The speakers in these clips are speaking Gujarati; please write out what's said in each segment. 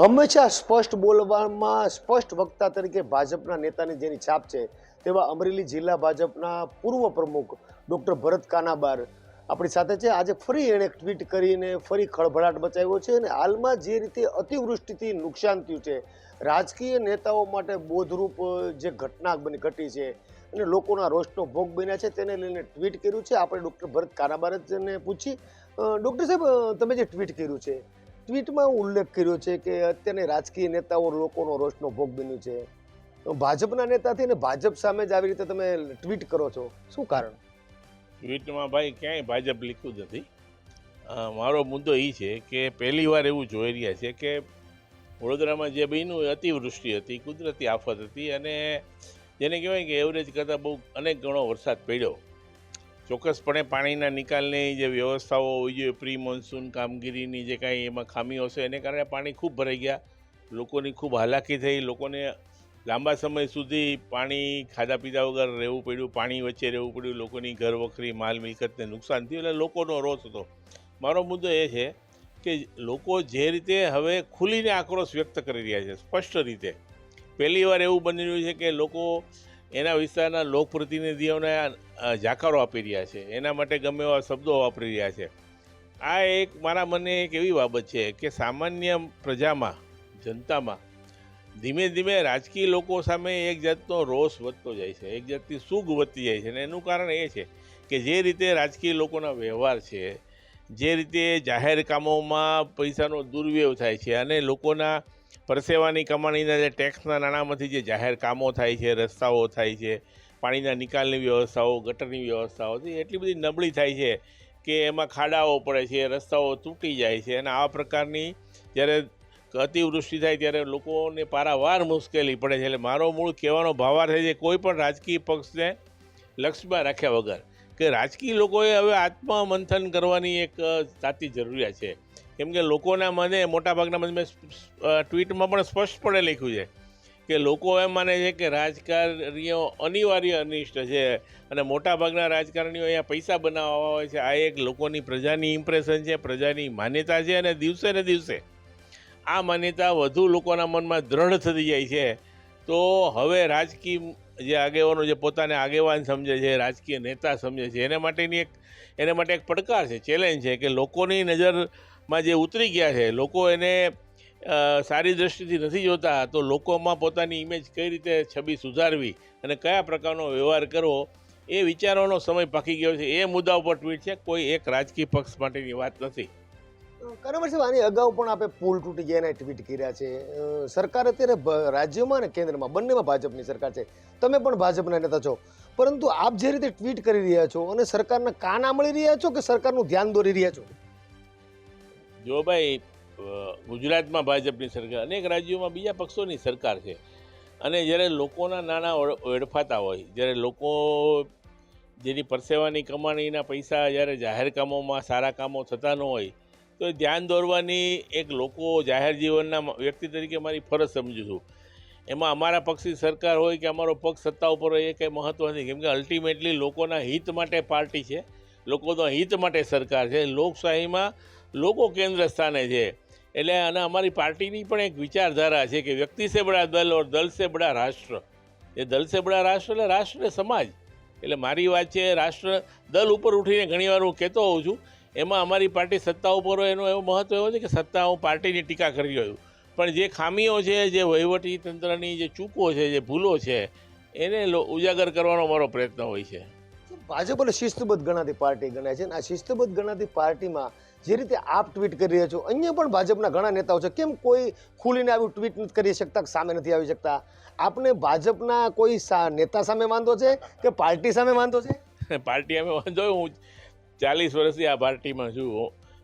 હંમેશા સ્પષ્ટ બોલવામાં સ્પષ્ટ વક્તા તરીકે ભાજપના નેતાની જેની છાપ છે, તેવા અમરેલી જિલ્લા ભાજપના પૂર્વ પ્રમુખ ડૉક્ટર ભરત કાનાબાર. આપણી સાથે છે, આજે ફરી એણે ટ્વીટ કરીને ફરી ખળભળાટ મચાવ્યો છે અને હાલમાં જે રીતે અતિવૃષ્ટિથી નુકસાન થયું છે, રાજકીય નેતાઓ માટે બોધરૂપ જે ઘટના બની ઘટી છે અને લોકોના રોષનો ભોગ બન્યા છે, તેને લઈને ટ્વીટ કર્યું છે. આપણે ડૉક્ટર ભરત કાનાબાર જ પૂછી ડૉક્ટર સાહેબ તમે જે ટ્વીટ કર્યું છે ટ્વીટમાં ઉલ્લેખ કર્યો છે કે અત્યારની રાજકીય નેતાઓ લોકોનો રોષનો ભોગ બન્યું છે. ભાજપના નેતાથી ને ભાજપ સામે જ આવી રીતે તમે ટ્વીટ કરો છો, શું કારણ? ટ્વીટમાં ભાઈ ક્યાંય ભાજપ લીખું જ નથી. મારો મુદ્દો એ છે કે પહેલી વાર એવું જોઈ રહ્યા છે કે વડોદરામાં જે બન્યું અતિવૃષ્ટિ હતી, કુદરતી આફત હતી અને જેને કહેવાય કે એવરેજ કરતાં બહુ અનેક ગણો વરસાદ પડ્યો. ચોક્કસપણે પાણીના નિકાલની જે વ્યવસ્થાઓ હોવી જોઈએ, પ્રી મોન્સૂન કામગીરીની જે કાંઈ એમાં ખામીઓ છે એને કારણે પાણી ખૂબ ભરાઈ ગયા. લોકોની ખૂબ હાલાકી થઈ. લોકોને લાંબા સમય સુધી પાણી ખાધા પીધા વગર રહેવું પડ્યું, પાણી વચ્ચે રહેવું પડ્યું. લોકોની ઘર વખરી, માલ મિલકતને નુકસાન થયું એટલે લોકોનો રોષ હતો. મારો મુદ્દો એ છે કે લોકો જે રીતે હવે ખુલીને આક્રોશ વ્યક્ત કરી રહ્યા છે, સ્પષ્ટ રીતે. પહેલી વાર એવું બની રહ્યું છે કે લોકો એના વિસ્તારના લોકપ્રતિનિધિઓને જાકારો આપી રહ્યા છે. એના માટે ગમે એવા શબ્દો વાપરી રહ્યા છે. આ એક મારા મને એક એવી બાબત છે કે સામાન્ય પ્રજામાં, જનતામાં ધીમે ધીમે રાજકીય લોકો સામે એક જાતનો રોષ વધતો જાય છે. એક જાતની સૂગ વધતી જાય છે અને એનું કારણ એ છે કે જે રીતે રાજકીય લોકોના વ્યવહાર છે, જે રીતે જાહેર કામોમાં પૈસાનો દુર્વ્યવ થાય છે અને લોકોના પરસેવાની કમાણીના જે ટેક્સના નાણાંમાંથી જે જાહેર કામો થાય છે, રસ્તાઓ થાય છે, પાણીના નિકાલની વ્યવસ્થાઓ, ગટરની વ્યવસ્થાઓ એટલી બધી નબળી થાય છે કે એમાં ખાડાઓ પડે છે, રસ્તાઓ તૂટી જાય છે. અને આવા પ્રકારની જ્યારે અતિવૃષ્ટિ થાય ત્યારે લોકોને પારાવાર મુશ્કેલી પડે છે. એટલે મારો મૂળ કહેવાનો ભાવાર્થ છે, કોઈ પણ રાજકીય પક્ષને લક્ષ્યમાં રાખ્યા વગર કે રાજકીય લોકોએ હવે આત્મમંથન કરવાની એક તાતી જરૂરિયાત છે. કેમ કે લોકોના મને મોટાભાગના મને મેં ટ્વીટમાં પણ સ્પષ્ટપણે લખ્યું છે કે લોકો એમ માને છે કે રાજકારણીઓ અનિવાર્ય અનિષ્ટ છે અને મોટાભાગના રાજકારણીઓ અહીંયા પૈસા બનાવવા હોય છે. આ એક લોકોની પ્રજાની ઇમ્પ્રેશન છે, પ્રજાની માન્યતા છે અને દિવસે ને દિવસે આ માન્યતા વધુ લોકોના મનમાં દ્રઢ થતી જાય છે. તો હવે રાજકીય જે આગેવાનો જે પોતાને આગેવાન સમજે છે, રાજકીય નેતા સમજે છે, એને માટેની એક, એને માટે એક પડકાર છે ચેલેન્જ છે કે લોકોની નજરમાં જે ઉતરી ગયા છે, લોકો એને સારી દ્રષ્ટિથી નથી જોતા, તો લોકોમાં પોતાની ઇમેજ કઈ રીતે છબી સુધારવી અને કયા પ્રકારનો વ્યવહાર કરવો, એ વિચારવાનો સમય પાકી ગયો છે. એ મુદ્દા ઉપર ટ્વીટ છે. કોઈ એક રાજકીય પક્ષ માટેની વાત નથી. બરાબર છે આની અગાઉ પણ આપણે પુલ તૂટી ગયા એના ટ્વીટ કર્યા છે. સરકાર અત્યારે રાજ્યમાં અને કેન્દ્રમાં, બંનેમાં ભાજપની સરકાર છે. તમે પણ ભાજપના નેતા છો. પરંતુ આપ જે રીતે ટ્વીટ કરી રહ્યા છો અને સરકારના કાના મળી રહ્યા છો કે સરકારનું ધ્યાન દોરી રહ્યા છો? જો ભાઈ ગુજરાતમાં ભાજપની સરકાર અનેક રાજ્યોમાં બીજા પક્ષોની સરકાર છે. અને જ્યારે લોકોના નાણાં વેડફાતા હોય, જ્યારે લોકો જેની પરસેવાની કમાણીના પૈસા જ્યારે જાહેર કામોમાં સારા કામો થતા ન હોય તો એ ધ્યાન દોરવાની એક લોકો જાહેર જીવનના વ્યક્તિ તરીકે મારી ફરજ સમજું છું. એમાં અમારા પક્ષની સરકાર હોય કે અમારો પક્ષ સત્તા ઉપર હોય, એ કંઈ મહત્ત્વ નથી. કેમ કે અલ્ટિમેટલી લોકોના હિત માટે પાર્ટી છે. લોકોના હિત માટે સરકાર છે. લોકશાહીમાં લોકો કેન્દ્ર સ્થાને છે. એટલે અને અમારી પાર્ટીની પણ એક વિચારધારા છે કે વ્યક્તિ સે બડા દલ ઓર દલ સે બડા રાષ્ટ્ર. એ દલ સે બડા રાષ્ટ્ર એટલે રાષ્ટ્ર સમાજ. એટલે મારી વાત છે, રાષ્ટ્ર દલ ઉપર ઉઠીને ઘણીવાર હું કહેતો હોઉં છું એમાં અમારી પાર્ટી સત્તા ઉપર હોય એનું એવું મહત્ત્વ એવું છે કે સત્તા હું પાર્ટીની ટીકા કરી રહ્યો પણ જે ખામીઓ છે જે વહીવટી તંત્રની જે ચૂકો છે જે ભૂલો છે એને લો- ઉજાગર કરવાનો મારો પ્રયત્ન હોય છે. ભાજપ એટલે શિસ્તબદ્ધ ગણાતી પાર્ટી ગણાય છે અને આ શિસ્તબદ્ધ ગણાતી પાર્ટીમાં જે રીતે આપ ટ્વીટ કરી રહ્યા છો અહીંયા પણ ભાજપના ઘણા નેતાઓ છે. કેમ કોઈ ખુલીને આવ્યું ટ્વીટ નથી કરી શકતા સામે નથી આવી શકતા? આપને ભાજપના કોઈ સા- નેતા સામે વાંધો છે કે પાર્ટી સામે વાંધો છે? પાર્ટી અમે વાંધો હું ચાલીસ વર્ષથી આ પાર્ટીમાં છું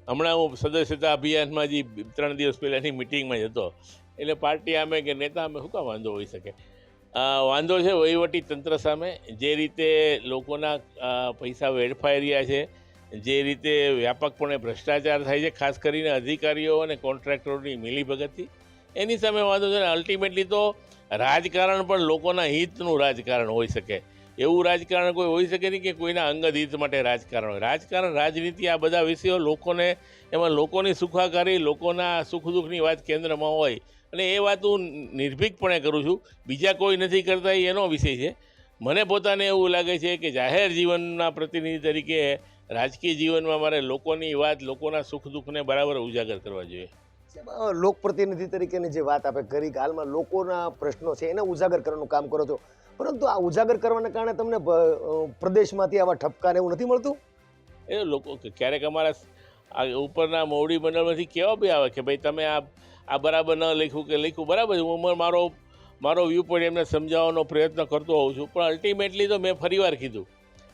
હમણાં હું સદસ્યતા અભિયાનમાં જે ત્રણ દિવસ પહેલાંની મિટિંગમાં જતો એટલે પાર્ટી અમે કે નેતા અમે શું કામ વાંધો હોઈ શકે? વાંધો છે વહીવટી તંત્ર સામે. જે રીતે લોકોના પૈસા વેડફાઈ રહ્યા છે, જે રીતે વ્યાપકપણે ભ્રષ્ટાચાર થાય છે, ખાસ કરીને અધિકારીઓ અને કોન્ટ્રાક્ટરોની મિલીભગતથી, એની સામે વાંધો છે ને અલ્ટિમેટલી તો રાજકારણ પણ લોકોના હિતનું રાજકારણ હોઈ શકે. એવું રાજકારણ કોઈ હોઈ શકે નહીં કે કોઈના અંગત હિત માટે રાજકારણ હોય. રાજકારણ, રાજનીતિ આ બધા વિષયો લોકોને, એમાં લોકોની સુખાકારી, લોકોના સુખ દુઃખની વાત કેન્દ્રમાં હોય. અને એ વાત હું નિર્ભીકપણે કરું છું. બીજા કોઈ નથી કરતા એનો વિષય છે. મને પોતાને એવું લાગે છે કે જાહેર જીવનના પ્રતિનિધિ તરીકે રાજકીય જીવનમાં મારે લોકોની વાત, લોકોના સુખ દુઃખને બરાબર ઉજાગર કરવા જોઈએ. લોક લોકપ્રતિનિધિ તરીકેની જે વાત આપણે કરી હાલમાં લોકોના પ્રશ્નો છે, એને ઉજાગર કરવાનું કામ કરો છો. પરંતુ આ ઉજાગર કરવાના કારણે તમને પ્રદેશમાંથી આવા ઠપકાર એવું નથી મળતું? એ લોકો ક્યારેક અમારા આ ઉપરના મોવડી મંડળમાંથી કેવા બી આવે કે ભાઈ તમે આ આ બરાબર ન લખ્યું કે લખ્યું, બરાબર, હું મારો મારો વ્યૂ પોઈન્ટ એમને સમજાવવાનો પ્રયત્ન કરતો હોઉં છું, પણ અલ્ટિમેટલી તો મેં ફરીવાર કીધું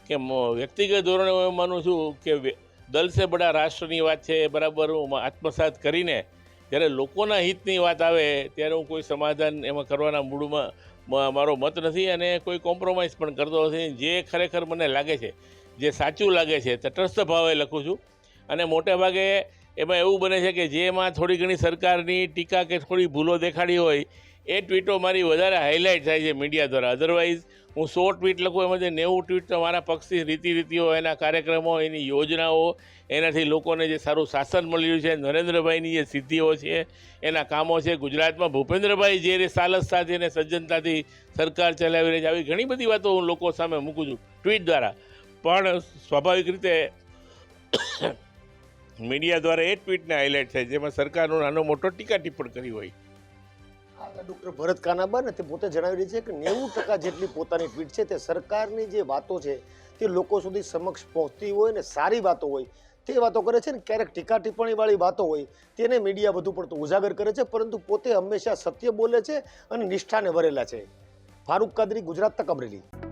કે વ્યક્તિગત ધોરણે હું માનું છું કે દલ સે બડા રાષ્ટ્રની વાત છે એ બરાબર, હું આત્મસાત કરીને જ્યારે લોકોના હિતની વાત આવે, ત્યારે હું કોઈ સમાધાન એમાં કરવાના મૂડમાં મ- મારો મત નથી અને કોઈ કોમ્પ્રોમાઇઝ પણ કરતો નથી. જે ખરેખર મને લાગે છે, જે સાચું લાગે છે તટસ્થ ભાવે લખું છું. અને મોટે ભાગે એમાં એવું બને છે કે જેમાં થોડી ઘણી સરકારની ટીકા કે થોડી ભૂલો દેખાડી હોય એ ટ્વીટો મારી વધારે હાઇલાઇટ થાય છે મીડિયા દ્વારા. અધરવાઇઝ હું સો ટ્વીટ લખું એમાંથી નેવું ટ્વીટ તો મારા પક્ષની રીતિ રીતિઓ એના કાર્યક્રમો, એની યોજનાઓ, એનાથી લોકોને જે સારું શાસન મળ્યું છે, નરેન્દ્રભાઈની જે સિદ્ધિઓ છે, એના કામો છે. ગુજરાતમાં ભૂપેન્દ્રભાઈ જે સાલસતાથી અને સજ્જનતાથી સરકાર ચલાવી રહી છે, આવી ઘણી બધી વાતો હું લોકો સામે મૂકું છું ટ્વીટ દ્વારા. પણ સ્વાભાવિક રીતે મીડિયા દ્વારા એ ટ્વીટને હાઇલાઇટ થાય જેમાં સરકારનો નાનો મોટો ટીકા ટિપ્પણ કરી હોય. ડૉક્ટર ભરત કાનાબા ને તે પોતે જણાવી રહી છે કે નેવું ટકા જેટલી પોતાની ટ્વીટ છે તે સરકારની જે વાતો છે તે લોકો સુધી સમક્ષ પહોંચતી હોય ને સારી વાતો હોય, તે વાતો કરે છે ને ક્યારેક ટીકા ટિપ્પણીવાળી વાતો હોય, તેને મીડિયા વધુ પડતું ઉજાગર કરે છે, પરંતુ પોતે હંમેશા સત્ય બોલે છે અને નિષ્ઠાને ભરેલા છે. ફારૂક કાદરી, ગુજરાત તક અમરેલી.